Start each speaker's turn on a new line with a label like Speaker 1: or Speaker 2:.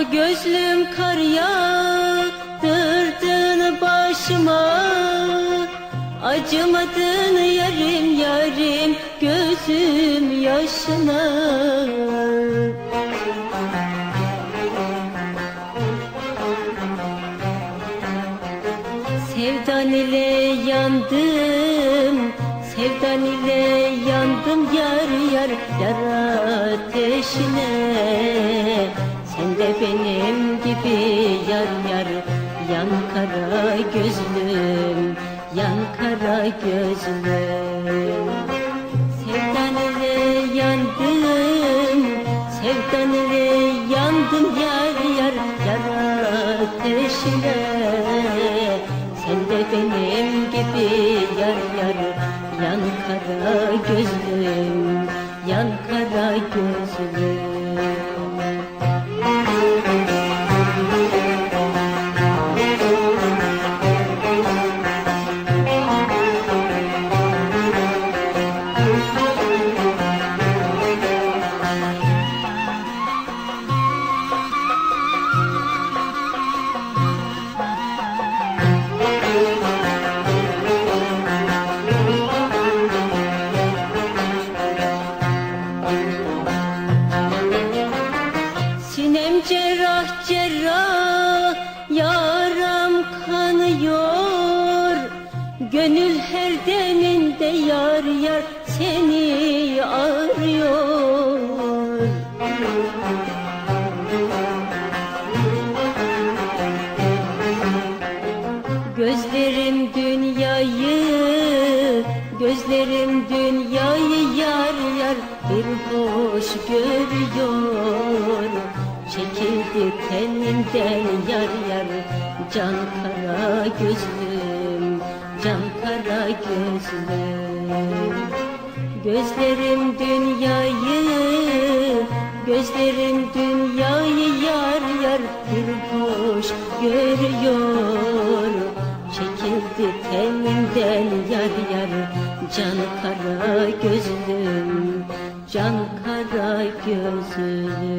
Speaker 1: Ahu gözlüm kar yağdırdın başıma. Acımadın yarim yarim gözüm yaşına. Sevdan ile yandım Sevdan ile yandım yar yar yar ateşine Sen de benim gibi yar yar Yan kara gözlüm Yan kara gözlüm. Sevdan ile yandım Sevdan ile yandım yar yar yar ateşine. Sen de benim gibi yar yar Yan kara gözlüm Yan kara gözlüm Gönül her deminde yar yar seni arıyor. Gözlerim dünyayı Gözlerim dünyayı yar yar bir boş görüyor. Çekildi teninden yar yar Can kara gözlüm Can gözlüm Gözlerim dünyayı Gözlerim dünyayı yar yar bir boş görüyor. Çekildi teninden yar yar Can kara gözlüm Can kara gözlüm